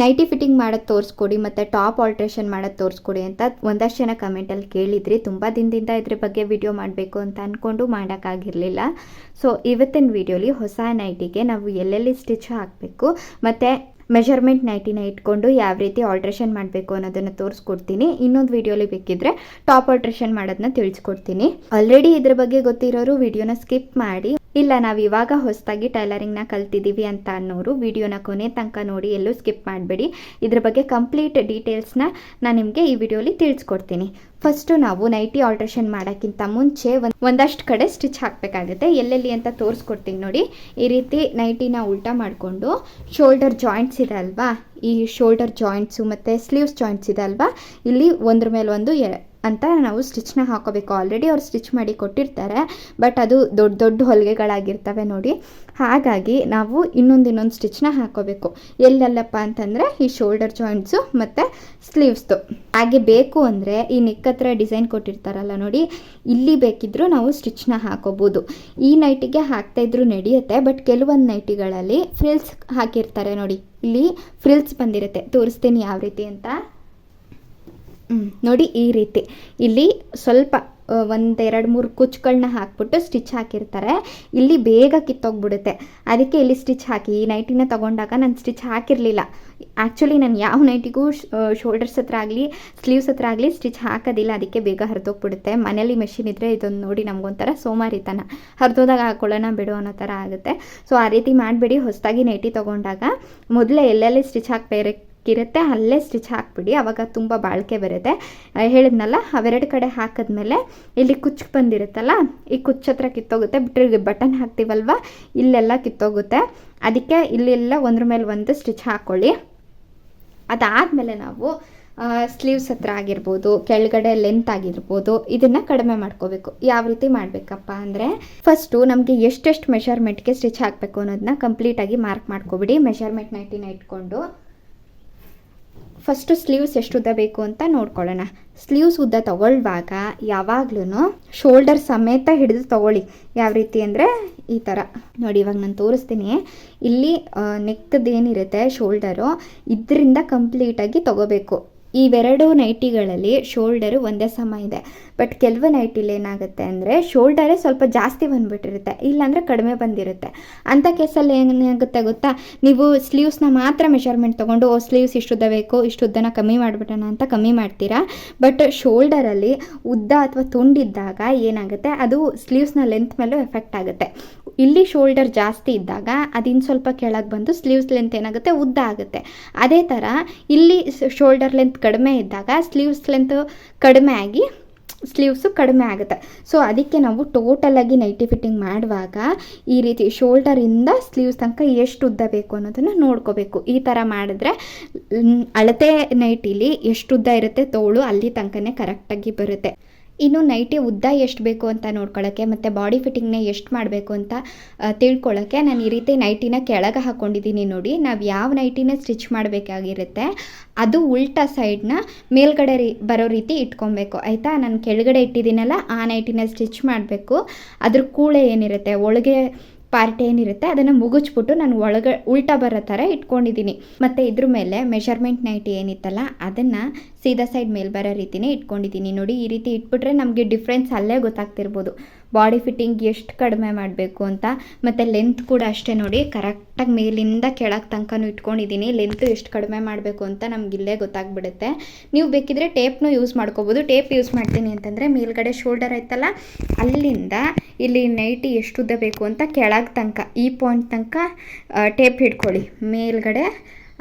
Nighty fitting ಮಾಡೋದು ತೋರಿಸ್ಕೊಡಿ ಮತ್ತು top alteration ಮಾಡೋದು ತೋರಿಸ್ಕೊಡಿ ಅಂತ ಒಂದಷ್ಟು ಜನ ಕಮೆಂಟಲ್ಲಿ ಕೇಳಿದ್ರಿ. ತುಂಬ ದಿನದಿಂದ ಇದ್ರ ಬಗ್ಗೆ ವಿಡಿಯೋ ಮಾಡಬೇಕು ಅಂತ ಅಂದ್ಕೊಂಡು ಮಾಡೋಕ್ಕಾಗಿರಲಿಲ್ಲ. ಸೊ ಇವತ್ತಿನ ವಿಡಿಯೋಲಿ ಹೊಸ ನೈಟಿಗೆ ನಾವು ಎಲ್ಲೆಲ್ಲಿ ಸ್ಟಿಚ್ ಹಾಕಬೇಕು ಮತ್ತು ಮೆಷರ್ಮೆಂಟ್ ನೈಟಿನ ಇಟ್ಕೊಂಡು ಯಾವ ರೀತಿ ಆಲ್ಟ್ರೇಷನ್ ಮಾಡಬೇಕು ಅನ್ನೋದನ್ನು ತೋರಿಸ್ಕೊಡ್ತೀನಿ. ಇನ್ನೊಂದು ವಿಡಿಯೋಲಿ ಬೇಕಿದ್ರೆ ಟಾಪ್ ಆಲ್ಟ್ರೇಷನ್ ಮಾಡೋದನ್ನ ತಿಳಿಸ್ಕೊಡ್ತೀನಿ. ಆಲ್ರೆಡಿ ಇದ್ರ ಬಗ್ಗೆ ಗೊತ್ತಿರೋರು ವಿಡಿಯೋನ ಸ್ಕಿಪ್ ಮಾಡಿ. ಇಲ್ಲ, ನಾವು ಇವಾಗ ಹೊಸದಾಗಿ ಟೈಲರಿಂಗ್ನ ಕಲ್ತಿದ್ದೀವಿ ಅಂತ ಅನ್ನೋರು ವಿಡಿಯೋನ ಕೊನೆ ತನಕ ನೋಡಿ ಎಲ್ಲೂ ಸ್ಕಿಪ್ ಮಾಡಬೇಡಿ. ಇದ್ರ ಬಗ್ಗೆ ಕಂಪ್ಲೀಟ್ ಡೀಟೇಲ್ಸ್ನ ನಾನು ನಿಮಗೆ ಈ ವಿಡಿಯೋಲಿ ತಿಳಿಸ್ಕೊಡ್ತೀನಿ. ಫಸ್ಟು ನಾವು ನೈಟಿ ಆಲ್ಟ್ರೇಷನ್ ಮಾಡೋಕ್ಕಿಂತ ಮುಂಚೆ ಒಂದು, ಒಂದಷ್ಟು ಕಡೆ ಸ್ಟಿಚ್ ಹಾಕಬೇಕಾಗುತ್ತೆ. ಎಲ್ಲೆಲ್ಲಿ ಅಂತ ತೋರಿಸ್ಕೊಡ್ತೀನಿ ನೋಡಿ. ಈ ರೀತಿ ನೈಟಿನ ಉಲ್ಟಾ ಮಾಡಿಕೊಂಡು ಶೋಲ್ಡರ್ ಜಾಯಿಂಟ್ಸ್ ಇದೆ ಅಲ್ವಾ? ಈ ಶೋಲ್ಡರ್ ಜಾಯಿಂಟ್ಸು ಮತ್ತು ಸ್ಲೀವ್ಸ್ ಜಾಯಿಂಟ್ಸ್ ಇದೆ ಅಲ್ವಾ? ಇಲ್ಲಿ ಒಂದ್ರ ಮೇಲೆ ಒಂದು ಅಂತ ನಾವು ಸ್ಟಿಚ್ನ ಹಾಕೋಬೇಕು. ಆಲ್ರೆಡಿ ಅವ್ರು ಸ್ಟಿಚ್ ಮಾಡಿ ಕೊಟ್ಟಿರ್ತಾರೆ ಬಟ್ ಅದು ದೊಡ್ಡ ದೊಡ್ಡ ಹೊಲಿಗೆಗಳಾಗಿರ್ತವೆ ನೋಡಿ. ಹಾಗಾಗಿ ನಾವು ಇನ್ನೊಂದು ಇನ್ನೊಂದು ಸ್ಟಿಚ್ನ ಹಾಕೋಬೇಕು. ಎಲ್ಲೆಲ್ಲಪ್ಪ ಅಂತಂದರೆ ಈ ಶೋಲ್ಡರ್ ಜಾಯಿಂಟ್ಸು ಮತ್ತು ಸ್ಲೀವ್ಸ್ದು ಹಾಗೆ ಬೇಕು ಅಂದರೆ ಈ ನೆಕ್ ಹತ್ರ ಡಿಸೈನ್ ಕೊಟ್ಟಿರ್ತಾರಲ್ಲ ನೋಡಿ, ಇಲ್ಲಿ ಬೇಕಿದ್ದರೂ ನಾವು ಸ್ಟಿಚ್ನ ಹಾಕೋಬೋದು. ಈ ನೈಟಿಗೆ ಹಾಕ್ತಾ ಇದ್ರೂ ನಡೆಯುತ್ತೆ ಬಟ್ ಕೆಲವೊಂದು ನೈಟಿಗಳಲ್ಲಿ ಫ್ರಿಲ್ಸ್ ಹಾಕಿರ್ತಾರೆ ನೋಡಿ. ಇಲ್ಲಿ ಫ್ರಿಲ್ಸ್ ಬಂದಿರುತ್ತೆ. ತೋರಿಸ್ತೀನಿ ಯಾವ ರೀತಿ ಅಂತ. ನೋಡಿ ಈ ರೀತಿ. ಇಲ್ಲಿ ಸ್ವಲ್ಪ ಒಂದು ಎರಡು ಮೂರು ಕುಚ್ಚುಗಳನ್ನ ಹಾಕ್ಬಿಟ್ಟು ಸ್ಟಿಚ್ ಹಾಕಿರ್ತಾರೆ. ಇಲ್ಲಿ ಬೇಗ ಕಿತ್ತೋಗ್ಬಿಡುತ್ತೆ. ಅದಕ್ಕೆ ಇಲ್ಲಿ ಸ್ಟಿಚ್ ಹಾಕಿ. ಈ ನೈಟಿನ ತೊಗೊಂಡಾಗ ನಾನು ಸ್ಟಿಚ್ ಹಾಕಿರಲಿಲ್ಲ. ಆ್ಯಕ್ಚುಲಿ ನಾನು ಯಾವ ನೈಟಿಗೂ ಶೋಲ್ಡರ್ಸ್ ಹತ್ರ ಆಗಲಿ ಸ್ಲೀವ್ಸ್ ಹತ್ರ ಆಗಲಿ ಸ್ಟಿಚ್ ಹಾಕೋದಿಲ್ಲ. ಅದಕ್ಕೆ ಬೇಗ ಹರಿದೋಗ್ಬಿಡುತ್ತೆ. ಮನೇಲಿ ಮೆಷಿನ್ ಇದ್ದರೆ ಇದೊಂದು ನೋಡಿ ನಮಗೊಂಥರ ಸೋಮಾರಿತನ. ಹರಿದೋದಾಗ ಹಾಕೊಳ್ಳೋಣ ಬಿಡು ಅನ್ನೋ ಥರ ಆಗುತ್ತೆ. ಸೊ ಆ ರೀತಿ ಮಾಡಬೇಡಿ. ಹೊಸದಾಗಿ ನೈಟಿ ತೊಗೊಂಡಾಗ ಮೊದಲೇ ಎಲ್ಲೆಲ್ಲಿ ಸ್ಟಿಚ್ ಹಾಕ್ಬೇಕು ಇರುತ್ತೆ ಅಲ್ಲೇ ಸ್ಟಿಚ್ ಹಾಕ್ಬಿಡಿ. ಅವಾಗ ತುಂಬ ಬಾಳಿಕೆ ಬರುತ್ತೆ. ಹೇಳಿದ್ನಲ್ಲ, ಅವೆರಡು ಕಡೆ ಹಾಕಿದ್ಮೇಲೆ ಇಲ್ಲಿ ಕುಚ್ಚು ಬಂದಿರುತ್ತಲ್ಲ, ಈ ಕುಚ್ಚು ಹತ್ರ ಕಿತ್ತೋಗುತ್ತೆ. ಬಿಟ್ಟರೆ ಬಟನ್ ಹಾಕ್ತೀವಲ್ವ? ಇಲ್ಲೆಲ್ಲ ಕಿತ್ತೋಗುತ್ತೆ. ಅದಕ್ಕೆ ಇಲ್ಲೆಲ್ಲ ಒಂದ್ರ ಮೇಲೆ ಒಂದು ಸ್ಟಿಚ್ ಹಾಕ್ಕೊಳ್ಳಿ ಅದಾದಮೇಲೆ ನಾವು ಸ್ಲೀವ್ಸ್ ಹತ್ರ ಆಗಿರ್ಬೋದು, ಕೆಳಗಡೆ ಲೆಂತ್ ಆಗಿರ್ಬೋದು, ಇದನ್ನು ಕಡಿಮೆ ಮಾಡ್ಕೋಬೇಕು. ಯಾವ ರೀತಿ ಮಾಡಬೇಕಪ್ಪ ಅಂದರೆ ಫಸ್ಟು ನಮಗೆ ಎಷ್ಟೆಷ್ಟು ಮೆಷರ್ಮೆಂಟ್ಗೆ ಸ್ಟಿಚ್ ಹಾಕಬೇಕು ಅನ್ನೋದನ್ನ ಕಂಪ್ಲೀಟಾಗಿ ಮಾರ್ಕ್ ಮಾಡ್ಕೊಬಿಡಿ. ಮೆಷರ್ಮೆಂಟ್ ನೈಟಿನ ಇಟ್ಕೊಂಡು. ಫಸ್ಟು ಸ್ಲೀವ್ಸ್ ಎಷ್ಟು ಉದ್ದ ಬೇಕು ಅಂತ ನೋಡ್ಕೊಳ್ಳೋಣ. ಸ್ಲೀವ್ಸ್ ಉದ್ದ ತಗೊಳ್ಳುವಾಗ ಯಾವಾಗ್ಲೂ ಶೋಲ್ಡರ್ ಸಮೇತ ಹಿಡಿದು ತಗೊಳ್ಳಿ. ಯಾವ ರೀತಿ ಅಂದರೆ ಈ ಥರ ನೋಡಿ, ಇವಾಗ ನಾನು ತೋರಿಸ್ತೀನಿ. ಇಲ್ಲಿ ಏನಿರುತ್ತೆ ಶೋಲ್ಡರು ಇದರಿಂದ ಕಂಪ್ಲೀಟಾಗಿ ತಗೋಬೇಕು. ಇವೆರಡು ನೈಟಿಗಳಲ್ಲಿ ಶೋಲ್ಡರು ಒಂದೇ ಸಮ ಇದೆ. ಬಟ್ ಕೆಲವು ನೈಟಿಲಿ ಏನಾಗುತ್ತೆ ಅಂದರೆ ಶೋಲ್ಡರೇ ಸ್ವಲ್ಪ ಜಾಸ್ತಿ ಬಂದುಬಿಟ್ಟಿರುತ್ತೆ, ಇಲ್ಲಾಂದರೆ ಕಡಿಮೆ ಬಂದಿರುತ್ತೆ. ಅಂಥ ಕೇಸಲ್ಲಿ ಏನಾಗುತ್ತೆ ಗೊತ್ತಾ? ನೀವು ಸ್ಲೀವ್ಸ್ನ ಮಾತ್ರ ಮೆಷರ್ಮೆಂಟ್ ತೊಗೊಂಡು, ಓ ಸ್ಲೀವ್ಸ್ ಇಷ್ಟುದ್ದ ಬೇಕು ಇಷ್ಟುದ್ದನ ಕಮ್ಮಿ ಮಾಡಿಬಿಡೋಣ ಅಂತ ಕಮ್ಮಿ ಮಾಡ್ತೀರಾ? ಬಟ್ ಶೋಲ್ಡರಲ್ಲಿ ಉದ್ದ ಅಥವಾ ತುಂಡಿದ್ದಾಗ ಏನಾಗುತ್ತೆ? ಅದು ಸ್ಲೀವ್ಸ್ನ ಲೆಂತ್ ಮೇಲೂ ಎಫೆಕ್ಟ್ ಆಗುತ್ತೆ. ಇಲ್ಲಿ ಶೋಲ್ಡರ್ ಜಾಸ್ತಿ ಇದ್ದಾಗ ಅದಿನ್ನು ಸ್ವಲ್ಪ ಕೆಳಗೆ ಬಂದು ಸ್ಲೀವ್ಸ್ ಲೆಂತ್ ಏನಾಗುತ್ತೆ? ಉದ್ದ ಆಗುತ್ತೆ. ಅದೇ ಥರ ಇಲ್ಲಿ ಶೋಲ್ಡರ್ ಲೆಂತ್ ಕಡಿಮೆ ಇದ್ದಾಗ ಸ್ಲೀವ್ಸ್ ಲೆಂತ್ ಕಡಿಮೆ ಆಗಿ ಸ್ಲೀವ್ಸು ಕಡಿಮೆ ಆಗುತ್ತೆ. ಸೊ ಅದಕ್ಕೆ ನಾವು ಟೋಟಲಾಗಿ ನೈಟಿ ಫಿಟ್ಟಿಂಗ್ ಮಾಡುವಾಗ ಈ ರೀತಿ ಶೋಲ್ಡರಿಂದ ಸ್ಲೀವ್ಸ್ ತನಕ ಎಷ್ಟು ಉದ್ದ ಬೇಕು ಅನ್ನೋದನ್ನು ನೋಡ್ಕೋಬೇಕು. ಈ ಥರ ಮಾಡಿದ್ರೆ ಅಳತೆ ನೈಟಿಲಿ ಎಷ್ಟು ಉದ್ದ ಇರುತ್ತೆ ತೋಳು ಅಲ್ಲಿ ತನಕನೇ ಕರೆಕ್ಟಾಗಿ ಬರುತ್ತೆ. ಇನ್ನು ನೈಟಿ ಉದ್ದ ಎಷ್ಟು ಬೇಕು ಅಂತ ನೋಡ್ಕೊಳ್ಳೋಕ್ಕೆ ಮತ್ತು ಬಾಡಿ ಫಿಟ್ಟಿಂಗ್ನ ಎಷ್ಟು ಮಾಡಬೇಕು ಅಂತ ತಿಳ್ಕೊಳ್ಳೋಕ್ಕೆ ನಾನು ಈ ರೀತಿ ನೈಟಿನ ಕೆಳಗೆ ಹಾಕ್ಕೊಂಡಿದ್ದೀನಿ ನೋಡಿ. ನಾವು ಯಾವ ನೈಟಿನ ಸ್ಟಿಚ್ ಮಾಡಬೇಕಾಗಿರುತ್ತೆ, ಅದು ಉಲ್ಟಾ ಸೈಡ್ನ ಮೇಲ್ಗಡೆ ರೀ, ಬರೋ ರೀತಿ ಇಟ್ಕೊಬೇಕು. ಆಯಿತಾ? ನಾನು ಕೆಳಗಡೆ ಇಟ್ಟಿದ್ದೀನಲ್ಲ, ಆ ನೈಟಿನ ಸ್ಟಿಚ್ ಮಾಡಬೇಕು. ಅದ್ರ ಕೂಳೆ ಏನಿರುತ್ತೆ, ಒಳಗೆ ಪಾರ್ಟ್ ಏನಿರುತ್ತೆ ಅದನ್ನು ಮುಗಿಸ್ಬಿಟ್ಟು ನಾನು ಒಳಗೆ ಉಲ್ಟಾ ಬರೋ ಥರ ಇಟ್ಕೊಂಡಿದ್ದೀನಿ. ಮತ್ತು ಇದ್ರ ಮೇಲೆ ಮೆಷರ್ಮೆಂಟ್ ನೈಟಿ ಏನಿತ್ತಲ್ಲ, ಅದನ್ನು ಸೀದಾ ಸೈಡ್ ಮೇಲೆ ಬರೋ ರೀತಿನೇ ಇಟ್ಕೊಂಡಿದ್ದೀನಿ. ನೋಡಿ, ಈ ರೀತಿ ಇಟ್ಬಿಟ್ರೆ ನಮಗೆ ಡಿಫ್ರೆನ್ಸ್ ಅಲ್ಲೇ ಗೊತ್ತಾಗ್ತಿರ್ಬೋದು. ಬಾಡಿ ಫಿಟ್ಟಿಂಗ್ ಎಷ್ಟು ಕಡಿಮೆ ಮಾಡಬೇಕು ಅಂತ, ಮತ್ತು ಲೆಂತ್ ಕೂಡ ಅಷ್ಟೇ ನೋಡಿ ಕರೆಕ್ಟಾಗಿ ಮೇಲಿಂದ ಕೆಳಗೆ ತನಕನೂ ಇಟ್ಕೊಂಡಿದ್ದೀನಿ ಲೆಂತ್ ಎಷ್ಟು ಕಡಿಮೆ ಮಾಡಬೇಕು ಅಂತ ನಮ್ಗೆ ಇಲ್ಲೇ ಗೊತ್ತಾಗ್ಬಿಡುತ್ತೆ. ನೀವು ಬೇಕಿದ್ರೆ ಟೇಪ್ನು ಯೂಸ್ ಮಾಡ್ಕೋಬೋದು. ಟೇಪ್ ಯೂಸ್ ಮಾಡ್ತೀನಿ ಅಂತಂದರೆ ಮೇಲ್ಗಡೆ ಶೋಲ್ಡರ್ ಐತಲ್ಲ, ಅಲ್ಲಿಂದ ಇಲ್ಲಿ ನೈಟಿ ಎಷ್ಟು ಉದ್ದ ಬೇಕು ಅಂತ ಕೆಳಗೆ ತನಕ, ಈ ಪಾಯಿಂಟ್ ತನಕ ಟೇಪ್ ಹಿಡ್ಕೊಳ್ಳಿ. ಮೇಲ್ಗಡೆ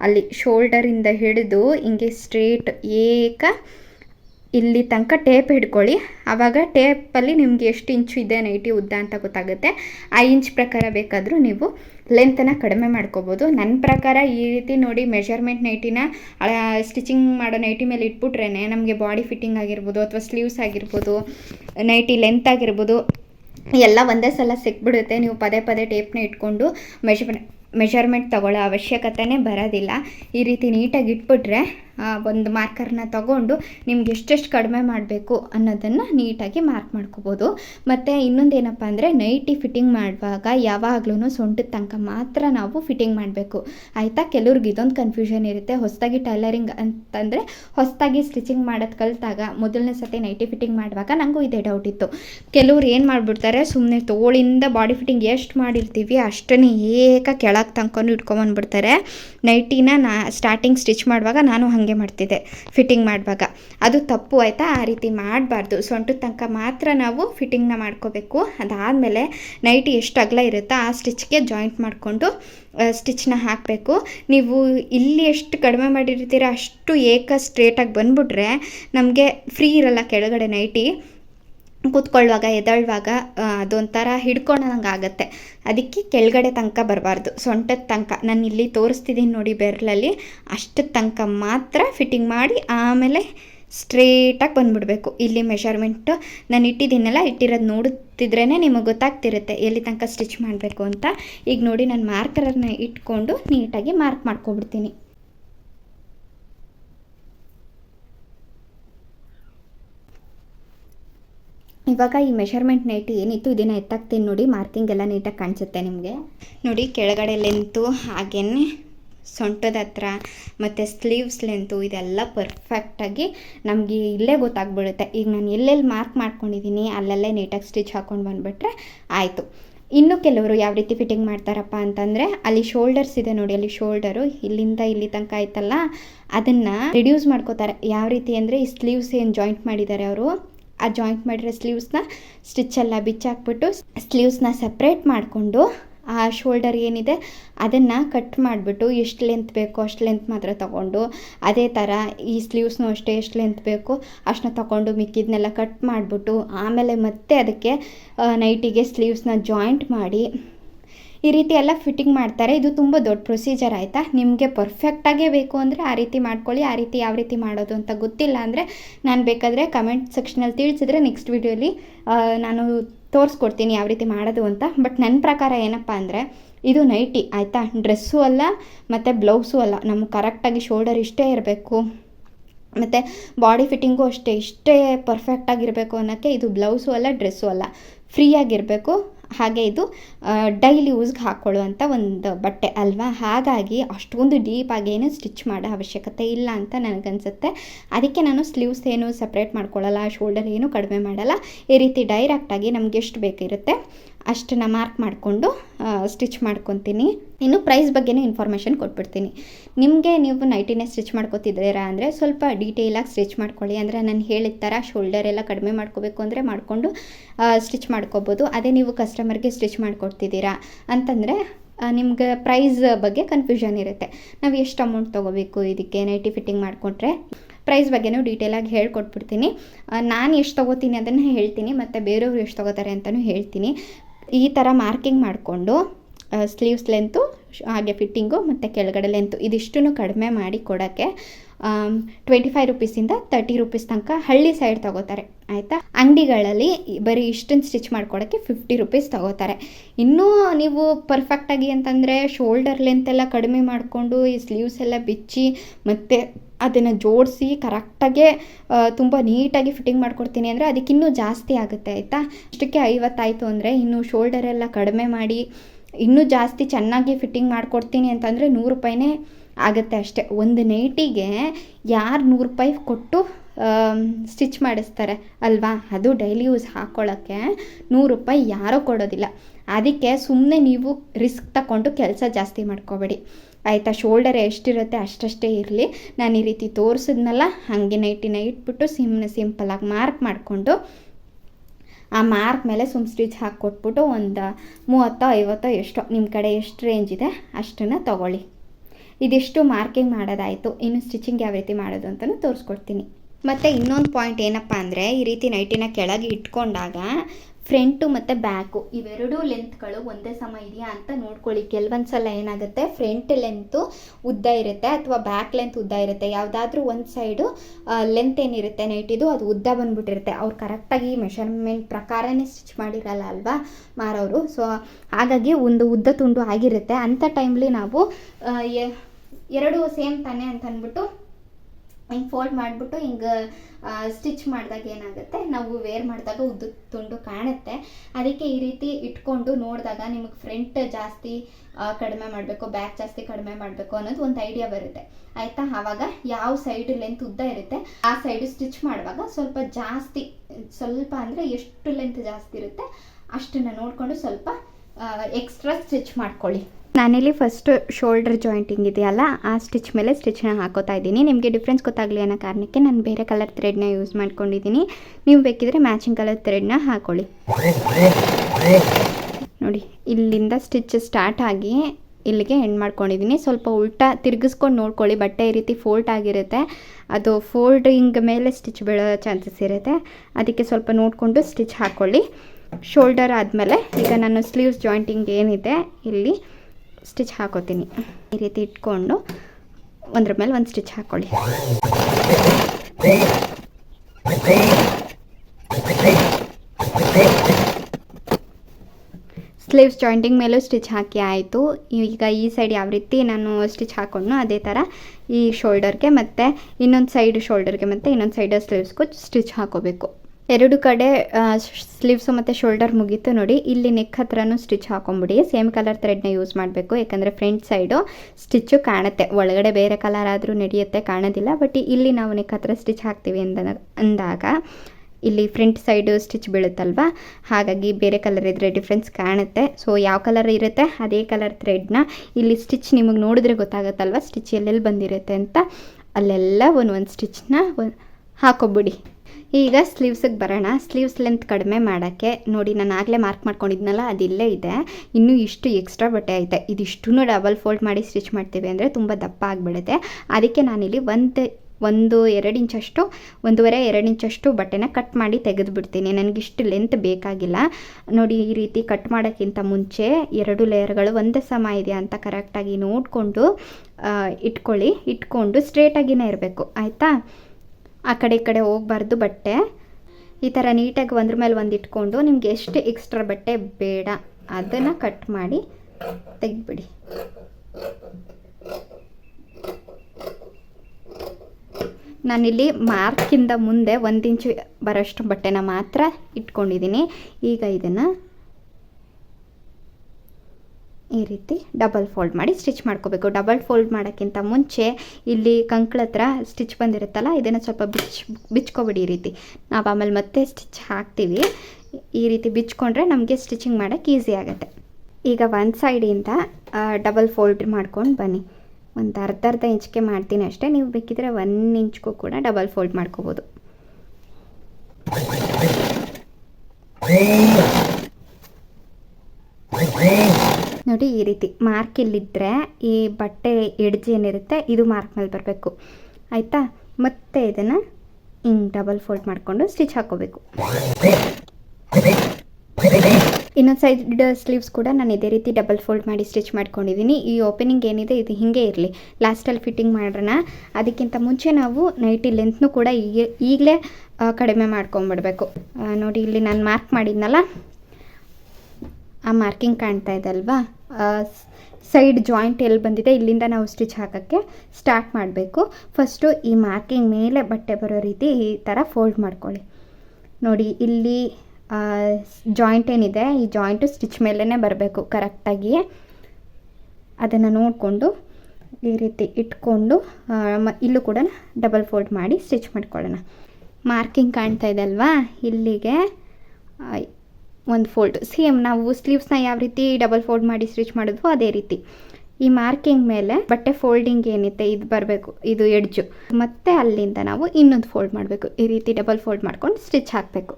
ಅಲ್ಲಿ ಶೋಲ್ಡರಿಂದ ಹಿಡಿದು ಹಿಂಗೆ ಸ್ಟ್ರೇಟ್ ಏಕ ಇಲ್ಲಿ ತನಕ ಟೇಪ್ ಹಿಡ್ಕೊಳ್ಳಿ. ಆವಾಗ ಟೇಪಲ್ಲಿ ನಿಮಗೆ ಎಷ್ಟು ಇಂಚು ಇದೆ ನೈಟಿ ಉದ್ದ ಅಂತ ಗೊತ್ತಾಗುತ್ತೆ. ಆ ಇಂಚ್ ಪ್ರಕಾರ ಬೇಕಾದರೂ ನೀವು ಲೆಂತನ್ನು ಕಡಿಮೆ ಮಾಡ್ಕೋಬೋದು. ನನ್ನ ಪ್ರಕಾರ ಈ ರೀತಿ ನೋಡಿ ಮೆಷರ್ಮೆಂಟ್ ನೈಟಿನ ಸ್ಟಿಚಿಂಗ್ ಮಾಡೋ ನೈಟಿ ಮೇಲೆ ಇಟ್ಬಿಟ್ರೇ ನಮಗೆ ಬಾಡಿ ಫಿಟ್ಟಿಂಗ್ ಆಗಿರ್ಬೋದು ಅಥವಾ ಸ್ಲೀವ್ಸ್ ಆಗಿರ್ಬೋದು, ನೈಟಿ ಲೆಂತ್ ಆಗಿರ್ಬೋದು, ಎಲ್ಲ ಒಂದೇ ಸಲ ಸಿಕ್ಬಿಡುತ್ತೆ. ನೀವು ಪದೇ ಪದೇ ಟೇಪ್ನ ಇಟ್ಕೊಂಡು ಮೆಷರ್ಮೆಂಟ್ ಮೆಷರ್ಮೆಂಟ್ ತಗೊಳ್ಳೋ ಅವಶ್ಯಕತೆನೇ ಬರೋದಿಲ್ಲ. ಈ ರೀತಿ ನೀಟಾಗಿ ಇಟ್ಬಿಟ್ರೆ ಒಂದು ಮಾರ್ಕರ್ನ ತಗೊಂಡು ನಿಮ್ಗೆ ಎಷ್ಟೆಷ್ಟು ಕಡಿಮೆ ಮಾಡಬೇಕು ಅನ್ನೋದನ್ನು ನೀಟಾಗಿ ಮಾರ್ಕ್ ಮಾಡ್ಕೋಬೋದು. ಮತ್ತು ಇನ್ನೊಂದು ಏನಪ್ಪ ಅಂದರೆ ನೈಟಿ ಫಿಟ್ಟಿಂಗ್ ಮಾಡುವಾಗ ಯಾವಾಗಲೂ ಸೊಂಟದ ತನಕ ಮಾತ್ರ ನಾವು ಫಿಟ್ಟಿಂಗ್ ಮಾಡಬೇಕು. ಆಯಿತಾ? ಕೆಲವ್ರಿಗೆ ಇದೊಂದು ಕನ್ಫ್ಯೂಷನ್ ಇರುತ್ತೆ. ಹೊಸದಾಗಿ ಟೈಲರಿಂಗ್ ಅಂತಂದರೆ ಹೊಸದಾಗಿ ಸ್ಟಿಚಿಂಗ್ ಮಾಡೋದು ಕಲಿತಾಗ ಮೊದಲನೇ ಸತಿ ನೈಟಿ ಫಿಟ್ಟಿಂಗ್ ಮಾಡುವಾಗ ನನಗೂ ಇದೇ ಡೌಟ್ ಇತ್ತು. ಕೆಲವ್ರು ಏನು ಮಾಡಿಬಿಡ್ತಾರೆ? ಸುಮ್ಮನೆ ತೋಳಿಂದ ಬಾಡಿ ಫಿಟ್ಟಿಂಗ್ ಎಷ್ಟು ಮಾಡಿರ್ತೀವಿ ಅಷ್ಟನ್ನೇ ಏಕ ಕೆಳಗೆ ತನಕ ಇಟ್ಕೊಂಬಂದ್ಬಿಡ್ತಾರೆ. ನೈಟಿನ ನಾ ಸ್ಟಾರ್ಟಿಂಗ್ ಸ್ಟಿಚ್ ಮಾಡುವಾಗ ನಾನು ಹಾಗೆ ಮಾಡ್ತಿದ್ದೆ ಫಿಟ್ಟಿಂಗ್ ಮಾಡುವಾಗ. ಅದು ತಪ್ಪು ಆಯಿತಾ? ಆ ರೀತಿ ಮಾಡಬಾರ್ದು. ಸೊಂಟದ ತನಕ ಮಾತ್ರ ನಾವು ಫಿಟ್ಟಿಂಗ್ನ ಮಾಡ್ಕೋಬೇಕು. ಅದಾದಮೇಲೆ ನೈಟಿ ಎಷ್ಟು ಅಗಲ ಇರುತ್ತೋ ಆ ಸ್ಟಿಚ್ಗೆ ಜಾಯಿಂಟ್ ಮಾಡಿಕೊಂಡು ಸ್ಟಿಚ್ನ ಹಾಕಬೇಕು. ನೀವು ಇಲ್ಲಿ ಎಷ್ಟು ಕಡಿಮೆ ಮಾಡಿರ್ತೀರ ಅಷ್ಟು ಏಕ ಸ್ಟ್ರೇಟಾಗಿ ಬಂದುಬಿಟ್ರೆ ನಮಗೆ ಫ್ರೀ ಇರಲ್ಲ ಕೆಳಗಡೆ ನೈಟಿ ಕೂತ್ಕೊಳ್ಳುವಾಗ ಎದಳುವಾಗ ಅದೊಂಥರ ಹಿಡ್ಕೊಳ್ಳೋಂಗೆ ಆಗುತ್ತೆ ಅದಕ್ಕೆ ಕೆಳಗಡೆ ತನಕ ಬರಬಾರ್ದು, ಸೊಂಟದ ತನಕ. ನಾನು ಇಲ್ಲಿ ತೋರಿಸ್ತಿದ್ದೀನಿ ನೋಡಿ ಬೆರಳಲ್ಲಿ ಅಷ್ಟು ತನಕ ಮಾತ್ರ ಫಿಟ್ಟಿಂಗ್ ಮಾಡಿ ಆಮೇಲೆ ಸ್ಟ್ರೇಟಾಗಿ ಬಂದುಬಿಡಬೇಕು. ಇಲ್ಲಿ ಮೆಷರ್ಮೆಂಟು ನಾನು ಇಟ್ಟಿದ್ದೀನಲ್ಲ, ಇಟ್ಟಿರೋದು ನೋಡುತ್ತಿದ್ರೇ ನಿಮಗೆ ಗೊತ್ತಾಗ್ತಿರುತ್ತೆ ಎಲ್ಲಿ ತನಕ ಸ್ಟಿಚ್ ಮಾಡಬೇಕು ಅಂತ. ಈಗ ನೋಡಿ, ನಾನು ಮಾರ್ಕರನ್ನ ಇಟ್ಕೊಂಡು ನೀಟಾಗಿ ಮಾರ್ಕ್ ಮಾಡ್ಕೊಬಿಡ್ತೀನಿ. ಇವಾಗ ಈ ಮೆಷರ್ಮೆಂಟ್ ನೈಟ್ ಏನಿತ್ತು, ಇದನ್ನು ಎತ್ತಾಕ್ತೀನಿ ನೋಡಿ ಮಾರ್ಕಿಂಗ್ ಎಲ್ಲ ನೀಟಾಗಿ ಕಾಣಿಸುತ್ತೆ ನಿಮಗೆ. ನೋಡಿ, ಕೆಳಗಡೆ ಲೆಂತು ಹಾಗೇನೆ ಸೊಂಟದ ಹತ್ರ, ಮತ್ತು ಸ್ಲೀವ್ಸ್ ಲೆಂತು ಇದೆಲ್ಲ ಪರ್ಫೆಕ್ಟಾಗಿ ನಮಗೆ ಇಲ್ಲೇ ಗೊತ್ತಾಗ್ಬಿಡುತ್ತೆ. ಈಗ ನಾನು ಎಲ್ಲೆಲ್ಲಿ ಮಾರ್ಕ್ ಮಾಡ್ಕೊಂಡಿದ್ದೀನಿ ಅಲ್ಲಲ್ಲೇ ನೀಟಾಗಿ ಸ್ಟಿಚ್ ಹಾಕ್ಕೊಂಡು ಬಂದುಬಿಟ್ರೆ ಆಯಿತು. ಇನ್ನು ಕೆಲವರು ಯಾವ ರೀತಿ ಫಿಟ್ಟಿಂಗ್ ಮಾಡ್ತಾರಪ್ಪ ಅಂತಂದರೆ, ಅಲ್ಲಿ ಶೋಲ್ಡರ್ಸ್ ಇದೆ ನೋಡಿ, ಅಲ್ಲಿ ಶೋಲ್ಡರು ಇಲ್ಲಿಂದ ಇಲ್ಲಿ ತನಕ ಆಯ್ತಲ್ಲ, ಅದನ್ನು ರಿಡ್ಯೂಸ್ ಮಾಡ್ಕೋತಾರೆ. ಯಾವ ರೀತಿ ಅಂದರೆ, ಈ ಸ್ಲೀವ್ಸ್ ಏನು ಜಾಯಿಂಟ್ ಮಾಡಿದ್ದಾರೆ ಅವರು? ಆ ಜಾಯಿಂಟ್ ಮಾಡಿರೋ ಸ್ಲೀವ್ಸ್ನ ಸ್ಟಿಚ್ಚೆಲ್ಲ ಬಿಚ್ಚಾಕ್ಬಿಟ್ಟು ಸ್ಲೀವ್ಸ್ನ ಸಪ್ರೇಟ್ ಮಾಡಿಕೊಂಡು ಆ ಶೋಲ್ಡರ್ ಏನಿದೆ ಅದನ್ನು ಕಟ್ ಮಾಡಿಬಿಟ್ಟು ಎಷ್ಟು ಲೆಂತ್ ಬೇಕೋ ಅಷ್ಟು ಲೆಂತ್ ಮಾತ್ರ ತಗೊಂಡು ಅದೇ ಥರ ಈ ಸ್ಲೀವ್ಸ್ನೂ ಅಷ್ಟೇ ಎಷ್ಟು ಲೆಂತ್ ಬೇಕೋ ಅಷ್ಟನ್ನ ತಗೊಂಡು ಮಿಕ್ಕಿದ್ನೆಲ್ಲ ಕಟ್ ಮಾಡಿಬಿಟ್ಟು ಆಮೇಲೆ ಮತ್ತೆ ಅದಕ್ಕೆ ನೈಟಿಗೆ ಸ್ಲೀವ್ಸ್ನ ಜಾಯಿಂಟ್ ಮಾಡಿ ಈ ರೀತಿ ಎಲ್ಲ ಫಿಟ್ಟಿಂಗ್ ಮಾಡ್ತಾರೆ. ಇದು ತುಂಬ ದೊಡ್ಡ ಪ್ರೊಸೀಜರ್ ಆಯಿತಾ? ನಿಮಗೆ ಪರ್ಫೆಕ್ಟಾಗೇ ಬೇಕು ಅಂದರೆ ಆ ರೀತಿ ಮಾಡ್ಕೊಳ್ಳಿ, ಆ ರೀತಿ ಯಾವ ರೀತಿ ಮಾಡೋದು ಅಂತ ಗೊತ್ತಿಲ್ಲ ಅಂದರೆ ನಾನು ಬೇಕಾದರೆ ಕಮೆಂಟ್ ಸೆಕ್ಷನಲ್ಲಿ ತಿಳಿಸಿದ್ರೆ ನೆಕ್ಸ್ಟ್ ವೀಡಿಯೋಲಿ ನಾನು ತೋರಿಸ್ಕೊಡ್ತೀನಿ ಯಾವ ರೀತಿ ಮಾಡೋದು ಅಂತ. ಬಟ್ ನನ್ನ ಪ್ರಕಾರ ಏನಪ್ಪ ಅಂದರೆ ಇದು ನೈಟಿ ಆಯಿತಾ? ಡ್ರೆಸ್ಸು ಅಲ್ಲ, ಮತ್ತು ಬ್ಲೌಸು ಅಲ್ಲ. ನಮ್ಗೆ ಕರೆಕ್ಟಾಗಿ ಶೋಲ್ಡರ್ ಇಷ್ಟೇ ಇರಬೇಕು. ಮತ್ತು ಬಾಡಿ ಫಿಟ್ಟಿಂಗು ಅಷ್ಟೇ, ಇಷ್ಟೇ ಪರ್ಫೆಕ್ಟಾಗಿರಬೇಕು ಅನ್ನೋಕ್ಕೆ ಇದು ಬ್ಲೌಸು ಅಲ್ಲ ಡ್ರೆಸ್ಸು ಅಲ್ಲ. ಫ್ರೀಯಾಗಿರಬೇಕು ಹಾಗೆ ಇದು ಡೈಲಿ ಯೂಸ್ಗೆ ಹಾಕ್ಕೊಳ್ಳುವಂಥ ಒಂದು ಬಟ್ಟೆ ಅಲ್ವಾ? ಹಾಗಾಗಿ ಅಷ್ಟೊಂದು ಡೀಪಾಗಿ ಏನು ಸ್ಟಿಚ್ ಮಾಡೋ ಅವಶ್ಯಕತೆ ಇಲ್ಲ ಅಂತ ನನಗನ್ಸುತ್ತೆ. ಅದಕ್ಕೆ ನಾನು ಸ್ಲೀವ್ಸ್ ಏನು ಸಪ್ರೇಟ್ ಮಾಡ್ಕೊಳ್ಳಲ್ಲ ಶೋಲ್ಡರ್ ಏನು ಕಡಿಮೆ ಮಾಡಲ್ಲ. ಈ ರೀತಿ ಡೈರೆಕ್ಟಾಗಿ ನಮ್ಗೆ ಎಷ್ಟು ಬೇಕಿರುತ್ತೆ? ಅಷ್ಟನ್ನು ಮಾರ್ಕ್ ಮಾಡಿಕೊಂಡು ಸ್ಟಿಚ್ ಮಾಡ್ಕೊತೀನಿ. ಇನ್ನು ಪ್ರೈಸ್ ಬಗ್ಗೆನೂ ಇನ್ಫಾರ್ಮೇಷನ್ ಕೊಟ್ಬಿಡ್ತೀನಿ. ನಿಮಗೆ ನೀವು ನೈಟಿನೇ ಸ್ಟಿಚ್ ಮಾಡ್ಕೊತಿದ್ದೀರಾ ಅಂದರೆ ಸ್ವಲ್ಪ ಡೀಟೇಲಾಗಿ ಸ್ಟಿಚ್ ಮಾಡ್ಕೊಳ್ಳಿ. ಅಂದರೆ ನಾನು ಹೇಳಿದ ಥರ ಶೋಲ್ಡರ್ ಎಲ್ಲ ಕಡಿಮೆ ಮಾಡ್ಕೋಬೇಕು ಅಂದರೆ ಮಾಡಿಕೊಂಡು ಸ್ಟಿಚ್ ಮಾಡ್ಕೋಬೋದು. ಅದೇ ನೀವು ಕಸ್ಟಮರ್ಗೆ ಸ್ಟಿಚ್ ಮಾಡಿಕೊಡ್ತಿದ್ದೀರಾ ಅಂತಂದರೆ ನಿಮ್ಗೆ ಪ್ರೈಸ್ ಬಗ್ಗೆ ಕನ್ಫ್ಯೂಷನ್ ಇರುತ್ತೆ. ನಾವು ಎಷ್ಟು ಅಮೌಂಟ್ ತೊಗೋಬೇಕು ಇದಕ್ಕೆ ನೈಟಿ ಫಿಟ್ಟಿಂಗ್ ಮಾಡಿಕೊಂಡ್ರೆ? ಪ್ರೈಸ್ ಬಗ್ಗೆನೂ ಡೀಟೇಲಾಗಿ ಹೇಳ್ಕೊಟ್ಬಿಡ್ತೀನಿ. ನಾನು ಎಷ್ಟು ತೊಗೋತೀನಿ ಅದನ್ನು ಹೇಳ್ತೀನಿ, ಮತ್ತು ಬೇರೆಯವರು ಎಷ್ಟು ತೊಗೋತಾರೆ ಅಂತಲೂ ಹೇಳ್ತೀನಿ. ಈ ಥರ ಮಾರ್ಕಿಂಗ್ ಮಾಡಿಕೊಂಡು ಸ್ಲೀವ್ಸ್ ಲೆಂತು ಹಾಗೆ ಫಿಟ್ಟಿಂಗು ಮತ್ತು ಕೆಳಗಡೆ ಲೆಂತು ಇದಿಷ್ಟನ್ನು ಕಡಿಮೆ ಮಾಡಿ ಕೊಡೋಕ್ಕೆ ಟ್ವೆಂಟಿ ಫೈವ್ ರುಪೀಸಿಂದ ತರ್ಟಿ ರುಪೀಸ್ ತನಕ ಹಳ್ಳಿ ಸೈಡ್ ತೊಗೋತಾರೆ, ಆಯಿತಾ? ಅಂಗಡಿಗಳಲ್ಲಿ ಬರೀ ಇಷ್ಟನ್ನು ಸ್ಟಿಚ್ ಮಾಡ್ಕೊಡೋಕ್ಕೆ ಫಿಫ್ಟಿ ರುಪೀಸ್ ತೊಗೋತಾರೆ. ಇನ್ನೂ ನೀವು ಪರ್ಫೆಕ್ಟಾಗಿ ಅಂತಂದರೆ ಶೋಲ್ಡರ್ ಲೆಂತ್ ಎಲ್ಲ ಕಡಿಮೆ ಮಾಡಿಕೊಂಡು, ಈ ಸ್ಲೀವ್ಸ್ ಎಲ್ಲ ಬಿಚ್ಚಿ, ಮತ್ತು ಅದನ್ನು ಜೋಡಿಸಿ ಕರೆಕ್ಟಾಗೆ ತುಂಬ ನೀಟಾಗಿ ಫಿಟ್ಟಿಂಗ್ ಮಾಡ್ಕೊಡ್ತೀನಿ ಅಂದರೆ ಅದಕ್ಕಿನ್ನೂ ಜಾಸ್ತಿ ಆಗುತ್ತೆ, ಆಯಿತಾ? ಅಷ್ಟಕ್ಕೆ ಐವತ್ತಾಯಿತು ಅಂದರೆ ಇನ್ನು ಶೋಲ್ಡರ್ ಎಲ್ಲ ಕಡಿಮೆ ಮಾಡಿ, ಇನ್ನೂ ಜಾಸ್ತಿ ಚೆನ್ನಾಗಿ ಫಿಟ್ಟಿಂಗ್ ಮಾಡಿಕೊಡ್ತೀನಿ ಅಂತಂದರೆ ನೂರು ರೂಪಾಯಿನೇ ಆಗುತ್ತೆ ಅಷ್ಟೇ. ಒಂದು ನೈಟಿಗೆ ಯಾರು ನೂರು ರೂಪಾಯಿ ಕೊಟ್ಟು ಸ್ಟಿಚ್ ಮಾಡಿಸ್ತಾರೆ ಅಲ್ವಾ? ಅದು ಡೈಲಿ ಯೂಸ್ ಹಾಕ್ಕೊಳ್ಳೋಕ್ಕೆ ನೂರು ರೂಪಾಯಿ ಯಾರೂ ಕೊಡೋದಿಲ್ಲ. ಅದಕ್ಕೆ ಸುಮ್ಮನೆ ನೀವು ರಿಸ್ಕ್ ತಗೊಂಡು ಕೆಲಸ ಜಾಸ್ತಿ ಮಾಡ್ಕೋಬೇಡಿ. ಆಯಿತಾ, ಶೋಲ್ಡರ್ ಎಷ್ಟಿರುತ್ತೆ ಅಷ್ಟಷ್ಟೇ ಇರಲಿ. ನಾನು ಈ ರೀತಿ ತೋರಿಸಿದ್ನಲ್ಲ, ಹಾಗೆ ನೈಟಿನ ಇಟ್ಬಿಟ್ಟು ಸಿಮ್ನ ಸಿಂಪಲಾಗಿ ಮಾರ್ಕ್ ಮಾಡಿಕೊಂಡು, ಆ ಮಾರ್ಕ್ ಮೇಲೆ ಸುಮ್ ಸ್ಟಿಚ್ ಹಾಕ್ಕೊಟ್ಬಿಟ್ಟು ಒಂದು ಮೂವತ್ತೋ ಐವತ್ತೋ ಎಷ್ಟೋ ನಿಮ್ಮ ಕಡೆ ಎಷ್ಟು ರೇಂಜ್ ಇದೆ ಅಷ್ಟನ್ನು ತೊಗೊಳ್ಳಿ. ಇದಿಷ್ಟು ಮಾರ್ಕಿಂಗ್ ಮಾಡೋದಾಯಿತು. ಇನ್ನು ಸ್ಟಿಚಿಂಗ್ ಯಾವ ರೀತಿ ಮಾಡೋದು ಅಂತಲೂ ತೋರಿಸ್ಕೊಡ್ತೀನಿ. ಮತ್ತು ಇನ್ನೊಂದು ಪಾಯಿಂಟ್ ಏನಪ್ಪ ಅಂದರೆ, ಈ ರೀತಿ ನೈಟಿನ ಕೆಳಗೆ ಇಟ್ಕೊಂಡಾಗ ಫ್ರಂಟು ಮತ್ತು ಬ್ಯಾಕು. ಇವೆರಡೂ ಲೆಂತ್ಗಳು ಒಂದೇ ಸಮ ಇದೆಯಾ ಅಂತ ನೋಡ್ಕೊಳ್ಳಿ. ಕೆಲವೊಂದು ಸಲ ಏನಾಗುತ್ತೆ? ಫ್ರಂಟ್ ಲೆಂತು ಉದ್ದ ಇರುತ್ತೆ ಅಥವಾ ಬ್ಯಾಕ್ ಲೆಂತ್ ಉದ್ದ ಇರುತ್ತೆ. ಯಾವುದಾದ್ರೂ ಒಂದು ಸೈಡು ಲೆಂತ್ ಏನಿರುತ್ತೆ ನೈಟಿದು ಅದು ಉದ್ದ ಬಂದ್ಬಿಟ್ಟಿರುತ್ತೆ. ಅವ್ರು ಕರೆಕ್ಟಾಗಿ ಮೆಷರ್ಮೆಂಟ್ ಪ್ರಕಾರನೇ ಸ್ಟಿಚ್ ಮಾಡಿರಲ್ಲ ಅಲ್ವಾ ಮಾರೋರು ಸೊ, ಹಾಗಾಗಿ ಒಂದು ಉದ್ದ ತುಂಡು ಆಗಿರುತ್ತೆ. ಅಂಥ ಟೈಮಲ್ಲಿ ನಾವು ಎರಡು ಸೇಮ್ ತಾನೆ ಅಂತ ಅಂದ್ಬಿಟ್ಟು ಹಿಂಗೆ ಫೋಲ್ಡ್ ಮಾಡಿಬಿಟ್ಟು ಹಿಂಗೆ ಸ್ಟಿಚ್ ಮಾಡಿದಾಗ ಏನಾಗುತ್ತೆ? ನಾವು ವೇರ್ ಮಾಡಿದಾಗ ಉದ್ದು ತುಂಡು ಕಾಣುತ್ತೆ. ಅದಕ್ಕೆ ಈ ರೀತಿ ಇಟ್ಕೊಂಡು ನೋಡಿದಾಗ ನಿಮಗೆ ಫ್ರಂಟ್ ಜಾಸ್ತಿ ಕಡಿಮೆ ಮಾಡಬೇಕು ಬ್ಯಾಕ್ ಜಾಸ್ತಿ ಕಡಿಮೆ ಮಾಡಬೇಕು ಅನ್ನೋದು ಒಂದು ಐಡಿಯಾ ಬರುತ್ತೆ. ಆಯಿತಾ? ಆವಾಗ ಯಾವ ಸೈಡ್ ಲೆಂತ್ ಉದ್ದ ಇರುತ್ತೆ, ಆ ಸೈಡು ಸ್ಟಿಚ್ ಮಾಡುವಾಗ ಸ್ವಲ್ಪ ಜಾಸ್ತಿ, ಸ್ವಲ್ಪ ಅಂದರೆ ಎಷ್ಟು ಲೆಂತ್ ಜಾಸ್ತಿ ಇರುತ್ತೆ ಅಷ್ಟನ್ನು ನೋಡಿಕೊಂಡು ಸ್ವಲ್ಪ ಎಕ್ಸ್ಟ್ರಾ ಸ್ಟಿಚ್ ಮಾಡ್ಕೊಳ್ಳಿ. ನಾನಿಲ್ಲಿ ಫಸ್ಟ್ ಶೋಲ್ಡರ್ ಜಾಯಿಂಟಿಂಗ್ ಇದೆಯಲ್ಲ, ಆ ಸ್ಟಿಚ್ ಮೇಲೆ ಸ್ಟಿಚ್ನ ಹಾಕೋತಾ ಇದ್ದೀನಿ. ನಿಮಗೆ ಡಿಫ್ರೆನ್ಸ್ ಗೊತ್ತಾಗಲಿ ಅನ್ನೋ ಕಾರಣಕ್ಕೆ ನಾನು ಬೇರೆ ಕಲರ್ ಥ್ರೆಡ್ನ ಯೂಸ್ ಮಾಡ್ಕೊಂಡಿದ್ದೀನಿ. ನೀವು ಬೇಕಿದ್ರೆ ಮ್ಯಾಚಿಂಗ್ ಕಲರ್ ಥ್ರೆಡ್ನ ಹಾಕೊಳ್ಳಿ. ನೋಡಿ, ಇಲ್ಲಿಂದ ಸ್ಟಿಚ್ ಸ್ಟಾರ್ಟ್ ಆಗಿ ಇಲ್ಲಿಗೆ ಎಂಡ್ ಮಾಡ್ಕೊಂಡಿದ್ದೀನಿ. ಸ್ವಲ್ಪ ಉಲ್ಟಾ ತಿರುಗಿಸ್ಕೊಂಡು ನೋಡ್ಕೊಳ್ಳಿ, ಬಟ್ಟೆ ಈ ರೀತಿ ಫೋಲ್ಡ್ ಆಗಿರುತ್ತೆ. ಅದು ಫೋಲ್ಡಿಂಗ್ ಮೇಲೆ ಸ್ಟಿಚ್ ಬೀಳೋ ಚಾನ್ಸಸ್ ಇರುತ್ತೆ. ಅದಕ್ಕೆ ಸ್ವಲ್ಪ ನೋಡಿಕೊಂಡು ಸ್ಟಿಚ್ ಹಾಕ್ಕೊಳ್ಳಿ ಶೋಲ್ಡರ್ ಆದಮೇಲೆ ಈಗ ನಾನು ಸ್ಲೀವ್ಸ್ ಜಾಯಿಂಟಿಂಗ್ ಏನಿದೆ, ಇಲ್ಲಿ ಸ್ಟಿಚ್ ಹಾಕೋತೀನಿ. ಈ ರೀತಿ ಇಟ್ಕೊಂಡು ಒಂದ್ರ ಮೇಲೆ ಒಂದು ಸ್ಟಿಚ್ ಹಾಕ್ಕೊಳ್ಳಿ ಸ್ಲೀವ್ಸ್ ಜಾಯಿಂಟಿಂಗ್ ಮೇಲೂ ಸ್ಟಿಚ್ ಹಾಕಿ ಆಯಿತು. ಈಗ ಈ ಸೈಡ್ ಯಾವ ರೀತಿ ನಾನು ಸ್ಟಿಚ್ ಹಾಕ್ಕೊಂಡು ಅದೇ ಥರ ಈ ಶೋಲ್ಡರ್ಗೆ ಮತ್ತು ಇನ್ನೊಂದು ಸೈಡ್ ಶೋಲ್ಡರ್ಗೆ ಮತ್ತು ಇನ್ನೊಂದು ಸೈಡ್ ಸ್ಲೀವ್ಸ್ಗೂ ಸ್ಟಿಚ್ ಹಾಕೋಬೇಕು. ಎರಡು ಕಡೆ ಸ್ಲೀವ್ಸು ಮತ್ತು ಶೋಲ್ಡರ್ ಮುಗೀತು ನೋಡಿ. ಇಲ್ಲಿ ನೆಕ್ ಹತ್ರನೂ ಸ್ಟಿಚ್ ಹಾಕೊಂಬಿಡಿ. ಸೇಮ್ ಕಲರ್ ಥ್ರೆಡ್ನ ಯೂಸ್ ಮಾಡಬೇಕು. ಯಾಕಂದರೆ ಫ್ರಂಟ್ ಸೈಡು ಸ್ಟಿಚ್ಚು ಕಾಣುತ್ತೆ. ಒಳಗಡೆ ಬೇರೆ ಕಲರ್ ಆದರೂ ನಡೆಯುತ್ತೆ, ಕಾಣೋದಿಲ್ಲ. ಬಟ್ ಇಲ್ಲಿ ನಾವು ನೆಕ್ ಹತ್ರ ಸ್ಟಿಚ್ ಹಾಕ್ತೀವಿ ಅಂದ, ಅಂದಾಗ ಇಲ್ಲಿ ಫ್ರಂಟ್ ಸೈಡು ಸ್ಟಿಚ್ ಬೀಳುತ್ತಲ್ವ? ಹಾಗಾಗಿ ಬೇರೆ ಕಲರ್ ಇದ್ದರೆ ಡಿಫ್ರೆನ್ಸ್ ಕಾಣುತ್ತೆ. ಸೊ ಯಾವ ಕಲರ್ ಇರುತ್ತೆ? ಅದೇ ಕಲರ್ ಥ್ರೆಡ್ನ ಇಲ್ಲಿ ಸ್ಟಿಚ್ ನಿಮಗೆ ನೋಡಿದ್ರೆ ಗೊತ್ತಾಗುತ್ತಲ್ವ? ಸ್ಟಿಚ್ ಎಲ್ಲೆಲ್ಲಿ ಬಂದಿರುತ್ತೆ ಅಂತ. ಅಲ್ಲೆಲ್ಲ ಒಂದು ಒಂದು ಸ್ಟಿಚ್ನ ಹಾಕೊಬಿಡಿ. ಈಗ ಸ್ಲೀವ್ಸಿಗೆ ಬರೋಣ. ಸ್ಲೀವ್ಸ್ ಲೆಂತ್ ಕಡಿಮೆ ಮಾಡೋಕ್ಕೆ ನೋಡಿ ನಾನು ಆಗಲೇ ಮಾರ್ಕ್ ಮಾಡ್ಕೊಂಡಿದ್ನಲ್ಲ ಅದಿಲ್ಲೇ ಇದೆ. ಇನ್ನೂ ಇಷ್ಟು ಎಕ್ಸ್ಟ್ರಾ ಬಟ್ಟೆ ಐತೆ. ಇದಿಷ್ಟೂ ಡಬಲ್ ಫೋಲ್ಡ್ ಮಾಡಿ ಸ್ಟಿಚ್ ಮಾಡ್ತೀವಿ ಅಂದರೆ ತುಂಬ ದಪ್ಪ ಆಗಿಬಿಡುತ್ತೆ. ಅದಕ್ಕೆ ನಾನಿಲ್ಲಿ ಒಂದು ಒಂದು ಎರಡು ಇಂಚಷ್ಟು, ಒಂದೂವರೆ ಎರಡು ಇಂಚಷ್ಟು ಬಟ್ಟೆನ ಕಟ್ ಮಾಡಿ ತೆಗೆದು ಬಿಡ್ತೀನಿ ನನಗಿಷ್ಟು ಲೆಂತ್ ಬೇಕಾಗಿಲ್ಲ. ನೋಡಿ ಈ ರೀತಿ ಕಟ್ ಮಾಡೋಕ್ಕಿಂತ ಮುಂಚೆ ಎರಡು ಲೇಯರ್ಗಳು ಒಂದೇ ಸಮ ಇದೆಯಾ ಅಂತ ಕರೆಕ್ಟಾಗಿ ನೋಡಿಕೊಂಡು ಇಟ್ಕೊಳ್ಳಿ. ಇಟ್ಕೊಂಡು ಸ್ಟ್ರೇಟಾಗಿನೇ ಇರಬೇಕು. ಆಯಿತಾ? ಆ ಕಡೆ ಈ ಕಡೆ ಹೋಗ್ಬಾರ್ದು ಬಟ್ಟೆ. ಈ ಥರ ನೀಟಾಗಿ ಒಂದ್ರ ಮೇಲೆ ಒಂದು ಇಟ್ಕೊಂಡು ನಿಮ್ಗೆ ಎಷ್ಟು ಎಕ್ಸ್ಟ್ರಾ ಬಟ್ಟೆ ಬೇಡ ಅದನ್ನು ಕಟ್ ಮಾಡಿ ತೆಗೆದ್ಬಿಡಿ. ನಾನಿಲ್ಲಿ ಮಾರ್ಕಿಂದ ಮುಂದೆ ಒಂದು ಇಂಚು ಬರೋಷ್ಟು ಬಟ್ಟೆನ ಮಾತ್ರ ಇಟ್ಕೊಂಡಿದ್ದೀನಿ ಈಗ ಇದನ್ನು ಈ ರೀತಿ ಡಬಲ್ ಫೋಲ್ಡ್ ಮಾಡಿ ಸ್ಟಿಚ್ ಮಾಡ್ಕೋಬೇಕು. ಡಬಲ್ ಫೋಲ್ಡ್ ಮಾಡೋಕ್ಕಿಂತ ಮುಂಚೆ ಇಲ್ಲಿ ಕಂಕ್ಳ ಹತ್ರ ಸ್ಟಿಚ್ ಬಂದಿರುತ್ತಲ್ಲ, ಇದನ್ನು ಸ್ವಲ್ಪ ಬಿಚ್ ಬಿಚ್ಕೊಬಿಡಿ ಈ ರೀತಿ. ನಾವು ಆಮೇಲೆ ಮತ್ತೆ ಸ್ಟಿಚ್ ಹಾಕ್ತೀವಿ. ಈ ರೀತಿ ಬಿಚ್ಕೊಂಡ್ರೆ ನಮಗೆ ಸ್ಟಿಚಿಂಗ್ ಮಾಡೋಕ್ಕೆ ಈಸಿ ಆಗುತ್ತೆ. ಈಗ ಒನ್ ಸೈಡಿಂದ ಡಬಲ್ ಫೋಲ್ಡ್ ಮಾಡ್ಕೊಂಡು ಬನ್ನಿ. ಒಂದು ಅರ್ಧ ಅರ್ಧ ಇಂಚ್ಗೆ ಮಾಡ್ತೀನಿ ಅಷ್ಟೇ. ನೀವು ಬೇಕಿದ್ರೆ ಒನ್ ಇಂಚ್ಗೂ ಕೂಡ ಡಬಲ್ ಫೋಲ್ಡ್ ಮಾಡ್ಕೋಬೋದು. ನೋಡಿ ಈ ರೀತಿ ಮಾರ್ಕ್ ಇಲ್ಲಿದ್ದರೆ ಈ ಬಟ್ಟೆ ಎಡ್ಜ್ ಏನಿರುತ್ತೆ ಇದು ಮಾರ್ಕ್ ಮೇಲೆ ಬರಬೇಕು. ಆಯಿತಾ? ಮತ್ತೆ ಇದನ್ನು ಹಿಂಗೆ ಡಬಲ್ ಫೋಲ್ಡ್ ಮಾಡಿಕೊಂಡು ಸ್ಟಿಚ್ ಹಾಕೋಬೇಕು. ಇನ್ನೊಂದು ಸೈಡ್ ಸ್ಲೀವ್ಸ್ ಕೂಡ ನಾನು ಇದೇ ರೀತಿ ಡಬಲ್ ಫೋಲ್ಡ್ ಮಾಡಿ ಸ್ಟಿಚ್ ಮಾಡ್ಕೊಂಡಿದ್ದೀನಿ ಈ ಓಪನಿಂಗ್ ಏನಿದೆ ಇದು ಹೀಗೆ ಇರಲಿ. ಲಾಸ್ಟಲ್ಲಿ ಫಿಟ್ಟಿಂಗ್ ಮಾಡೋಣ. ಅದಕ್ಕಿಂತ ಮುಂಚೆ ನಾವು ನೈಟಿ ಲೆಂತ್ನು ಕೂಡ ಈಗ ಈಗಲೇ ಕಡಿಮೆ ಮಾಡ್ಕೊಂಬಿಡ್ಬೇಕು. ನೋಡಿ ಇಲ್ಲಿ ನಾನು ಮಾರ್ಕ್ ಮಾಡಿದ್ನಲ್ಲ? ಆ ಮಾರ್ಕಿಂಗ್ ಕಾಣ್ತಾ ಇದೆ ಅಲ್ವಾ? ಸೈಡ್ ಜಾಯಿಂಟ್ ಎಲ್ಲಿ ಬಂದಿದೆ ಇಲ್ಲಿಂದ ನಾವು ಸ್ಟಿಚ್ ಹಾಕೋಕ್ಕೆ ಸ್ಟಾರ್ಟ್ ಮಾಡಬೇಕು. ಫಸ್ಟು ಈ ಮಾರ್ಕಿಂಗ್ ಮೇಲೆ ಬಟ್ಟೆ ಬರೋ ರೀತಿ ಈ ಥರ ಫೋಲ್ಡ್ ಮಾಡ್ಕೊಳ್ಳಿ. ನೋಡಿ, ಇಲ್ಲಿ ಜಾಯಿಂಟ್ ಏನಿದೆ, ಈ ಜಾಯಿಂಟು ಸ್ಟಿಚ್ ಮೇಲೇ ಬರಬೇಕು ಕರೆಕ್ಟಾಗಿ ಅದನ್ನು ನೋಡಿಕೊಂಡು ಈ ರೀತಿ ಇಟ್ಕೊಂಡು ಇಲ್ಲೂ ಕೂಡ ಡಬಲ್ ಫೋಲ್ಡ್ ಮಾಡಿ ಸ್ಟಿಚ್ ಮಾಡ್ಕೊಳ್ಳೋಣ. ಮಾರ್ಕಿಂಗ್ ಕಾಣ್ತಾ ಇದೆ ಅಲ್ವಾ? ಇಲ್ಲಿಗೆ ಒಂದು ಫೋಲ್ಡ್. ಸೇಮ್ ನಾವು ಸ್ಲೀವ್ಸ್ನ ಯಾವ ರೀತಿ ಡಬಲ್ ಫೋಲ್ಡ್ ಮಾಡಿ ಸ್ಟಿಚ್ ಮಾಡಿದ್ವೋ ಅದೇ ರೀತಿ. ಈ ಮಾರ್ಕಿಂಗ್ ಮೇಲೆ ಬಟ್ಟೆ ಫೋಲ್ಡಿಂಗ್ ಏನಿದೆ ಇದು ಬರಬೇಕು, ಇದು ಎಡ್ಜು. ಮತ್ತೆ ಅಲ್ಲಿಂದ ನಾವು ಇನ್ನೊಂದು ಫೋಲ್ಡ್ ಮಾಡಬೇಕು. ಈ ರೀತಿ ಡಬಲ್ ಫೋಲ್ಡ್ ಮಾಡ್ಕೊಂಡು ಸ್ಟಿಚ್ ಹಾಕಬೇಕು.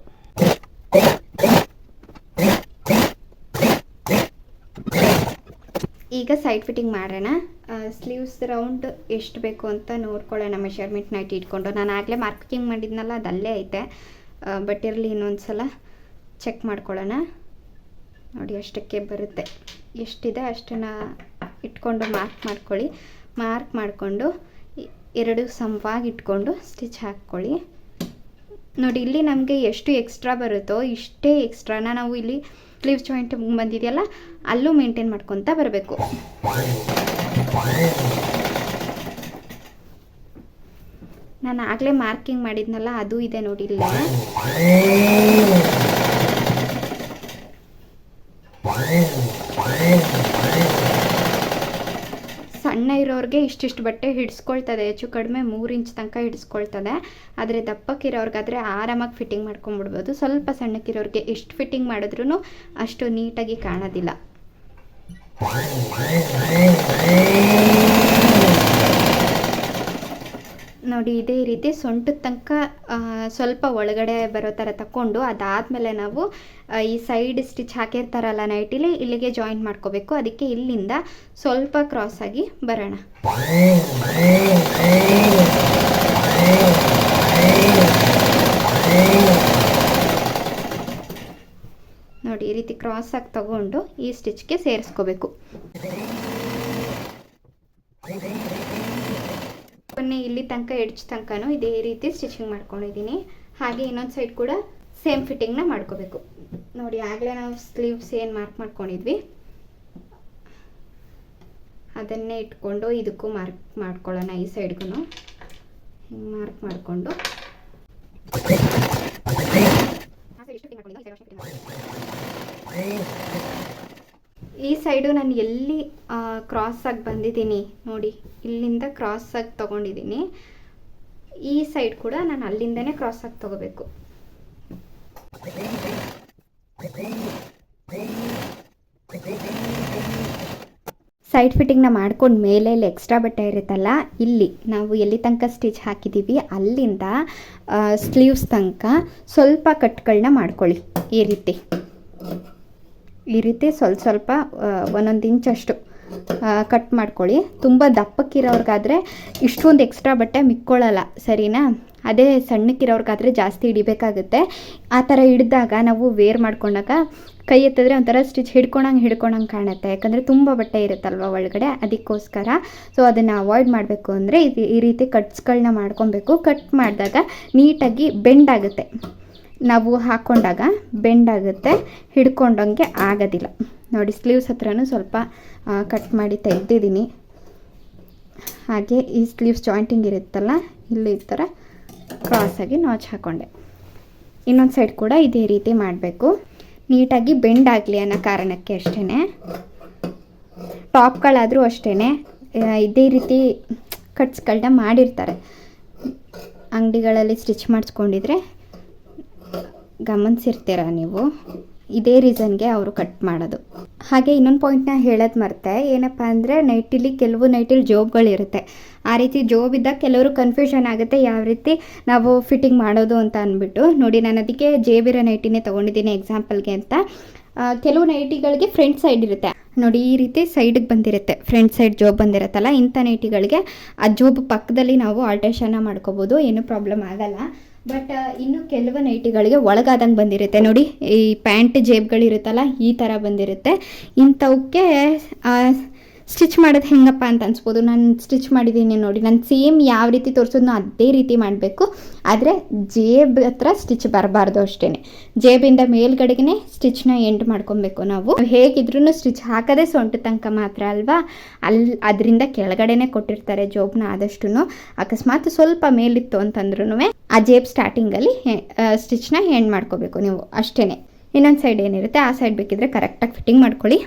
ಈಗ ಸೈಡ್ ಫಿಟ್ಟಿಂಗ್ ಮಾಡೋಣ. ಸ್ಲೀವ್ಸ್ ರೌಂಡ್ ಎಷ್ಟು ಬೇಕು ಅಂತ ನೋಡ್ಕೊಳ್ಳೋಣ ಮೆಷರ್ಮೆಂಟ್ ನೈಟ್ ಇಟ್ಕೊಂಡು. ನಾನು ಆಗಲೇ ಮಾರ್ಕಿಂಗ್ ಮಾಡಿದ್ನಲ್ಲ ಅದು ಅಲ್ಲೇ ಐತೆ ಬಟ್ ಇರಲಿ ಇನ್ನೊಂದು ಸಲ ಚೆಕ್ ಮಾಡ್ಕೊಳ್ಳೋಣ. ನೋಡಿ ಅಷ್ಟಕ್ಕೆ ಬರುತ್ತೆ. ಎಷ್ಟಿದೆ ಅಷ್ಟನ್ನು ಇಟ್ಕೊಂಡು ಮಾರ್ಕ್ ಮಾಡ್ಕೊಳ್ಳಿ. ಮಾರ್ಕ್ ಮಾಡಿಕೊಂಡು ಎರಡು ಸಮವಾಗಿ ಇಟ್ಕೊಂಡು ಸ್ಟಿಚ್ ಹಾಕ್ಕೊಳ್ಳಿ. ನೋಡಿ ಇಲ್ಲಿ ನಮಗೆ ಎಷ್ಟು ಎಕ್ಸ್ಟ್ರಾ ಬರುತ್ತೋ ಇಷ್ಟೇ ಎಕ್ಸ್ಟ್ರಾನ ನಾವು ಇಲ್ಲಿ ಸ್ಲೀವ್ ಜಾಯಿಂಟ್ ಬಂದಿದೆಯಲ್ಲ, ಅಲ್ಲೂ ಮೇಂಟೈನ್ ಮಾಡ್ಕೊತ ಬರಬೇಕು. ನಾನು ಆಗಲೇ ಮಾರ್ಕಿಂಗ್ ಮಾಡಿದ್ನಲ್ಲ, ಅದು ಇದೆ ನೋಡಿ ಇಲ್ಲೇ. ಸಣ್ಣ ಇರೋರಿಗೆ ಇಷ್ಟಿಷ್ಟು ಬಟ್ಟೆ ಹಿಡಿಸ್ಕೊಳ್ತದೆ. ಹೆಚ್ಚು ಕಡಿಮೆ ಮೂರು ಇಂಚ್ ತನಕ ಹಿಡಿಸ್ಕೊಳ್ತದೆ. ಆದರೆ ದಪ್ಪಕ್ಕಿರೋರ್ಗಾದರೆ ಆರಾಮಾಗಿ ಫಿಟ್ಟಿಂಗ್ ಮಾಡ್ಕೊಂಬಿಡ್ಬೋದು. ಸ್ವಲ್ಪ ಸಣ್ಣಕ್ಕಿರೋರಿಗೆ ಎಷ್ಟು ಫಿಟ್ಟಿಂಗ್ ಮಾಡಿದ್ರೂ ಅಷ್ಟು ನೀಟಾಗಿ ಕಾಣೋದಿಲ್ಲ. ನೋಡಿ, ಇದೇ ರೀತಿ ಸೊಂಟದ ತನಕ ಸ್ವಲ್ಪ ಒಳಗಡೆ ಬರೋ ಥರ ತಗೊಂಡು ಅದಾದಮೇಲೆ ನಾವು ಈ ಸೈಡ್ ಸ್ಟಿಚ್ ಹಾಕಿರ್ತಾರಲ್ಲ ನೈಟಿಲಿ ಇಲ್ಲಿಗೆ ಜಾಯಿನ್ ಮಾಡ್ಕೋಬೇಕು. ಅದಕ್ಕೆ ಇಲ್ಲಿಂದ ಸ್ವಲ್ಪ ಕ್ರಾಸ್ ಆಗಿ ಬರೋಣ. ನೋಡಿ, ಈ ರೀತಿ ಕ್ರಾಸ್ ಆಗಿ ತಗೊಂಡು ಈ ಸ್ಟಿಚ್ಗೆ ಸೇರಿಸ್ಕೋಬೇಕು. ಕೊನೆ ಇಲ್ಲಿ ತನಕ ಎಡ್ಜ್ ತನಕನೂ ಇದೇ ರೀತಿ ಸ್ಟಿಚಿಂಗ್ ಮಾಡ್ಕೊಂಡಿದ್ದೀನಿ. ಹಾಗೆ ಇನ್ನೊಂದು ಸೈಡ್ ಕೂಡ ಸೇಮ್ ಫಿಟ್ಟಿಂಗ್ನ ಮಾಡ್ಕೋಬೇಕು. ನೋಡಿ, ಆಗಲೇ ನಾವು ಸ್ಲೀವ್ಸ್ ಏನು ಮಾರ್ಕ್ ಮಾಡ್ಕೊಂಡಿದ್ವಿ. ಅದನ್ನೇ ಇಟ್ಕೊಂಡು ಇದಕ್ಕೂ ಮಾರ್ಕ್ ಮಾಡ್ಕೊಳ್ಳೋಣ ಈ ಸೈಡ್ಗೂ ಹಿಂಗೆ ಮಾರ್ಕ್ ಮಾಡಿಕೊಂಡು. ಈ ಸೈಡು ನಾನು ಎಲ್ಲಿ ಕ್ರಾಸ್ ಆಗಿ ಬಂದಿದ್ದೀನಿ ನೋಡಿ, ಇಲ್ಲಿಂದ ಕ್ರಾಸ್ ಆಗಿ ತೊಗೊಂಡಿದ್ದೀನಿ. ಈ ಸೈಡ್ ಕೂಡ ನಾನು ಅಲ್ಲಿಂದನೇ ಆಗಿ ತೊಗೋಬೇಕು. ಸೈಡ್ ಫಿಟ್ಟಿಂಗ್ನ ಮಾಡ್ಕೊಂಡು ಮೇಲೆ ಇಲ್ಲಿ ಎಕ್ಸ್ಟ್ರಾ ಬಟ್ಟೆ ಇರುತ್ತಲ್ಲ, ಇಲ್ಲಿ ನಾವು ಎಲ್ಲಿ ತನಕ ಸ್ಟಿಚ್ ಹಾಕಿದ್ದೀವಿ ಅಲ್ಲಿಂದ ಸ್ಲೀವ್ಸ್ ತನಕ ಸ್ವಲ್ಪ ಕಟ್ಗಳನ್ನ ಮಾಡ್ಕೊಳ್ಳಿ ಈ ರೀತಿ. ಈ ರೀತಿ ಸ್ವಲ್ಪ ಸ್ವಲ್ಪ ಒಂದೊಂದು ಇಂಚಷ್ಟು ಕಟ್ ಮಾಡ್ಕೊಳ್ಳಿ. ತುಂಬ ದಪ್ಪಕ್ಕಿರೋರ್ಗಾದರೆ ಇಷ್ಟೊಂದು ಎಕ್ಸ್ಟ್ರಾ ಬಟ್ಟೆ ಮಿಕ್ಕೊಳ್ಳಲ್ಲ, ಸರಿನಾ? ಅದೇ ಸಣ್ಣಕ್ಕಿರೋರ್ಗಾದರೆ ಜಾಸ್ತಿ ಹಿಡಿಬೇಕಾಗುತ್ತೆ. ಆ ಥರ ಹಿಡಿದಾಗ ನಾವು ವೇರ್ ಮಾಡ್ಕೊಂಡಾಗ ಕೈ ಎತ್ತಿದ್ರೆ ಒಂಥರ ಸ್ಟಿಚ್ ಹಿಡ್ಕೊಳಂಗೆ ಹಿಡ್ಕೊಳಂಗೆ ಕಾಣುತ್ತೆ. ಯಾಕಂದರೆ ತುಂಬ ಬಟ್ಟೆ ಇರುತ್ತಲ್ವ ಒಳಗಡೆ? ಅದಕ್ಕೋಸ್ಕರ. ಸೊ ಅದನ್ನು ಅವಾಯ್ಡ್ ಮಾಡಬೇಕು ಅಂದರೆ ಇದು ಈ ರೀತಿ ಕಟ್ಸ್ಗಳನ್ನ ಮಾಡ್ಕೊಬೇಕು. ಕಟ್ ಮಾಡಿದಾಗ ನೀಟಾಗಿ ಬೆಂಡ್ ಆಗುತ್ತೆ. ನಾವು ಹಾಕ್ಕೊಂಡಾಗ ಬೆಂಡ್ ಆಗುತ್ತೆ, ಹಿಡ್ಕೊಂಡಂಗೆ ಆಗೋದಿಲ್ಲ. ನೋಡಿ ಸ್ಲೀವ್ಸ್ ಹತ್ರನೂ ಸ್ವಲ್ಪ ಕಟ್ ಮಾಡಿ ತೆಗ್ದಿದ್ದೀನಿ. ಹಾಗೆ ಈ ಸ್ಲೀವ್ಸ್ ಜಾಯಿಂಟಿಂಗ್ ಇರುತ್ತಲ್ಲ, ಇಲ್ಲಿ ಈ ಥರ ಕ್ರಾಸಾಗಿ ನಾಚ್ ಹಾಕ್ಕೊಂಡೆ ಇನ್ನೊಂದು ಸೈಡ್ ಕೂಡ ಇದೇ ರೀತಿ ಮಾಡಬೇಕು. ನೀಟಾಗಿ ಬೆಂಡ್ ಆಗಲಿ ಅನ್ನೋ ಕಾರಣಕ್ಕೆ ಅಷ್ಟೇ ಟಾಪ್ಗಳಾದರೂ ಅಷ್ಟೇ ಇದೇ ರೀತಿ ಕಟ್ಸ್ಗಳನ್ನ ಮಾಡಿರ್ತಾರೆ. ಅಂಗಡಿಗಳಲ್ಲಿ ಸ್ಟಿಚ್ ಮಾಡಿಸ್ಕೊಂಡಿದ್ರೆ ಗಮನಿಸಿರ್ತೀರ ನೀವು? ಇದೇ ರೀಸನ್ಗೆ ಅವರು ಕಟ್ ಮಾಡೋದು. ಹಾಗೆ ಇನ್ನೊಂದು ಪಾಯಿಂಟ್ನ ಹೇಳೋದು ಮರ್ತೆ, ಏನಪ್ಪ ಅಂದರೆ ನೈಟಿಲಿ ಕೆಲವು ನೈಟಿಲಿ ಜೋಬ್ಗಳಿರುತ್ತೆ ಆ ರೀತಿ ಜೋಬ್ ಇದ್ದಾಗ ಕೆಲವರು ಕನ್ಫ್ಯೂಷನ್ ಆಗುತ್ತೆ, ಯಾವ ರೀತಿ ನಾವು ಫಿಟ್ಟಿಂಗ್ ಮಾಡೋದು ಅಂತ ಅಂದ್ಬಿಟ್ಟು. ನೋಡಿ, ನಾನು ಅದಕ್ಕೆ ಜೇಬಿರೋ ನೈಟಿನೇ ತೊಗೊಂಡಿದ್ದೀನಿ ಎಕ್ಸಾಂಪಲ್ಗೆ ಅಂತ. ಕೆಲವು ನೈಟಿಗಳಿಗೆ ಫ್ರಂಟ್ ಸೈಡ್ ಇರುತ್ತೆ. ನೋಡಿ, ಈ ರೀತಿ ಸೈಡಿಗೆ ಬಂದಿರುತ್ತೆ. ಫ್ರಂಟ್ ಸೈಡ್ ಜೋಬ್ ಬಂದಿರುತ್ತಲ್ಲ, ಇಂಥ ನೈಟಿಗಳಿಗೆ ಆ ಜೋಬ್ ಪಕ್ಕದಲ್ಲಿ ನಾವು ಆಲ್ಟ್ರೇಷನ್ನ ಮಾಡ್ಕೋಬೋದು, ಏನೂ ಪ್ರಾಬ್ಲಮ್ ಆಗಲ್ಲ. ಬಟ್ ಇನ್ನು ಕೆಲವು ನೈಟಿಗಳಿಗೆ ಒಳಗಾದಂಗೆ ಬಂದಿರುತ್ತೆ. ನೋಡಿ ಈ ಪ್ಯಾಂಟ್ ಜೇಬ್ಗಳಿರುತ್ತಲ್ಲ ಈ ಥರ ಬಂದಿರುತ್ತೆ. ಇಂಥವಕ್ಕೆ ಸ್ಟಿಚ್ ಮಾಡೋದು ಹೆಂಗಪ್ಪ ಅಂತ ಅನ್ಸ್ಬೋದು. ನಾನು ಸ್ಟಿಚ್ ಮಾಡಿದ್ದೀನಿ ನೋಡಿ. ನಾನು ಸೇಮ್ ಯಾವ ರೀತಿ ತೋರಿಸೋದು ಅದೇ ರೀತಿ ಮಾಡಬೇಕು. ಆದರೆ ಜೇಬ್ ಹತ್ರ ಸ್ಟಿಚ್ ಬರಬಾರ್ದು ಅಷ್ಟೇ ಜೇಬಿಂದ ಮೇಲ್ಗಡೆಗೆ ಸ್ಟಿಚ್ನ ಎಂಡ್ ಮಾಡ್ಕೊಬೇಕು ನಾವು. ಹೇಗಿದ್ರೂ ಸ್ಟಿಚ್ ಹಾಕದೇ ಸೊಂಟ ತನಕ ಮಾತ್ರ ಅಲ್ವಾ? ಅಲ್ಲಿ ಅದರಿಂದ ಕೆಳಗಡೆನೆ ಕೊಟ್ಟಿರ್ತಾರೆ ಜೋಬ್ನ ಆದಷ್ಟು ಅಕಸ್ಮಾತ್ ಸ್ವಲ್ಪ ಮೇಲಿತ್ತು ಅಂತಂದ್ರೂ ಆ ಜೇಬ್ ಸ್ಟಾರ್ಟಿಂಗಲ್ಲಿ ಸ್ಟಿಚ್ನ ಎಂಡ್ ಮಾಡ್ಕೋಬೇಕು ನೀವು ಅಷ್ಟೇ ಇನ್ನೊಂದು ಸೈಡ್ ಏನಿರುತ್ತೆ? ಆ ಸೈಡ್ ಬೇಕಿದ್ರೆ ಕರೆಕ್ಟಾಗಿ ಫಿಟ್ಟಿಂಗ್ ಮಾಡ್ಕೊಳ್ಳಿ.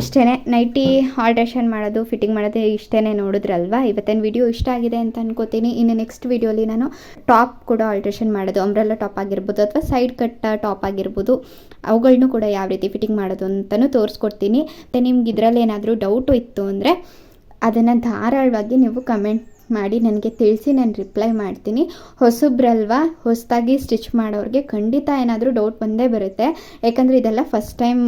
ಇಷ್ಟೇ ನೈಟಿ ಆಲ್ಟ್ರೇಷನ್ ಮಾಡೋದು, ಫಿಟ್ಟಿಂಗ್ ಮಾಡೋದು ಇಷ್ಟೇ ನೋಡಿದ್ರಲ್ವಾ? ಇವತ್ತಿನ ವಿಡಿಯೋ ಇಷ್ಟ ಆಗಿದೆ ಅಂತ ಅನ್ಕೋತೀನಿ. ಇನ್ನು ನೆಕ್ಸ್ಟ್ ವಿಡಿಯೋಲಿ ನಾನು ಟಾಪ್ ಕೂಡ ಆಲ್ಟ್ರೇಷನ್ ಮಾಡೋದು. ಅಂಬ್ರೆಲ್ಲ ಟಾಪ್ ಆಗಿರ್ಬೋದು ಅಥವಾ ಸೈಡ್ ಕಟ್ ಟಾಪ್ ಆಗಿರ್ಬೋದು. ಅವುಗಳನ್ನೂ ಕೂಡ ಯಾವ ರೀತಿ ಫಿಟ್ಟಿಂಗ್ ಮಾಡೋದು ಅಂತಲೂ ತೋರಿಸ್ಕೊಡ್ತೀನಿ. ಮತ್ತು ನಿಮ್ಗೆ ಇದರಲ್ಲಿ ಏನಾದರೂ ಡೌಟು ಇತ್ತು ಅಂದರೆ ಅದನ್ನು ಧಾರಾಳವಾಗಿ ನೀವು ಕಮೆಂಟ್ ಮಾಡಿ, ನನಗೆ ತಿಳಿಸಿ, ನಾನು ರಿಪ್ಲೈ ಮಾಡ್ತೀನಿ. ಹೊಸಬ್ರಲ್ವಾ? ಹೊಸದಾಗಿ ಸ್ಟಿಚ್ ಮಾಡೋರಿಗೆ ಖಂಡಿತ ಏನಾದರೂ ಡೌಟ್ ಬಂದೇ ಬರುತ್ತೆ. ಯಾಕಂದರೆ ಇದೆಲ್ಲ ಫಸ್ಟ್ ಟೈಮ್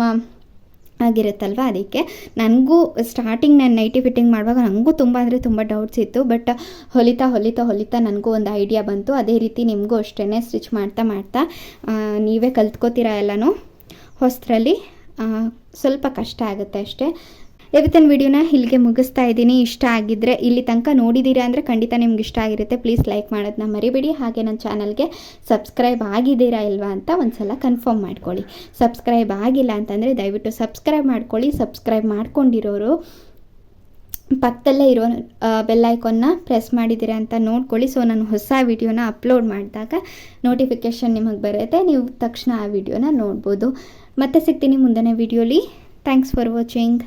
ಆಗಿರುತ್ತಲ್ವ? ಅದಕ್ಕೆ ನನಗೂ ಸ್ಟಾರ್ಟಿಂಗ್ ನಾನು ನೈಟಿ ಫಿಟ್ಟಿಂಗ್ ಮಾಡುವಾಗ ನನಗೂ ತುಂಬ ಅಂದರೆ ತುಂಬ ಡೌಟ್ಸ್ ಇತ್ತು. ಬಟ್ ಹೊಲಿತಾ ಹೊಲಿತಾ ಹೊಲಿತಾ ನನಗೂ ಒಂದು ಐಡಿಯಾ ಬಂತು. ಅದೇ ರೀತಿ ನಿಮಗೂ ಅಷ್ಟೇ ಸ್ಟಿಚ್ ಮಾಡ್ತಾ ಮಾಡ್ತಾ ನೀವೇ ಕಲ್ತ್ಕೋತೀರಾ ಎಲ್ಲನೂ? ಹೊಸದ್ರಲ್ಲಿ ಸ್ವಲ್ಪ ಕಷ್ಟ ಆಗುತ್ತೆ ಅಷ್ಟೇ. ಇವತ್ತಿನ ವಿಡಿಯೋನ ಇಲ್ಲಿಗೆ ಮುಗಿಸ್ತಾ ಇದ್ದೀನಿ. ಇಷ್ಟ ಆಗಿದ್ದರೆ ಇಲ್ಲಿ ತನಕ ನೋಡಿದ್ದೀರಾ ಅಂದರೆ ಖಂಡಿತ ನಿಮ್ಗೆ ಇಷ್ಟ ಆಗಿರುತ್ತೆ. ಪ್ಲೀಸ್ ಲೈಕ್ ಮಾಡೋದನ್ನ ಮರಿಬೇಡಿ. ಹಾಗೆ ನನ್ನ ಚಾನಲ್ಗೆ ಸಬ್ಸ್ಕ್ರೈಬ್ ಆಗಿದ್ದೀರಾ ಇಲ್ವಾ ಅಂತ ಒಂದ್ಸಲ ಕನ್ಫರ್ಮ್ ಮಾಡ್ಕೊಳ್ಳಿ. ಸಬ್ಸ್ಕ್ರೈಬ್ ಆಗಿಲ್ಲ ಅಂತಂದರೆ ದಯವಿಟ್ಟು ಸಬ್ಸ್ಕ್ರೈಬ್ ಮಾಡ್ಕೊಳ್ಳಿ. ಸಬ್ಸ್ಕ್ರೈಬ್ ಮಾಡ್ಕೊಂಡಿರೋರು ಪಕ್ಕದಲ್ಲೇ ಇರೋ ಬೆಲ್ ಪ್ರೆಸ್ ಮಾಡಿದ್ದೀರಾ ಅಂತ ನೋಡ್ಕೊಳ್ಳಿ. ಸೊ ನಾನು ಹೊಸ ವಿಡಿಯೋನ ಅಪ್ಲೋಡ್ ಮಾಡಿದಾಗ ನೋಟಿಫಿಕೇಷನ್ ನಿಮಗೆ ಬರುತ್ತೆ. ನೀವು ತಕ್ಷಣ ಆ ವಿಡಿಯೋನ ನೋಡ್ಬೋದು. ಮತ್ತೆ ಸಿಗ್ತೀನಿ ಮುಂದಿನ ವಿಡಿಯೋಲಿ. Thanks for watching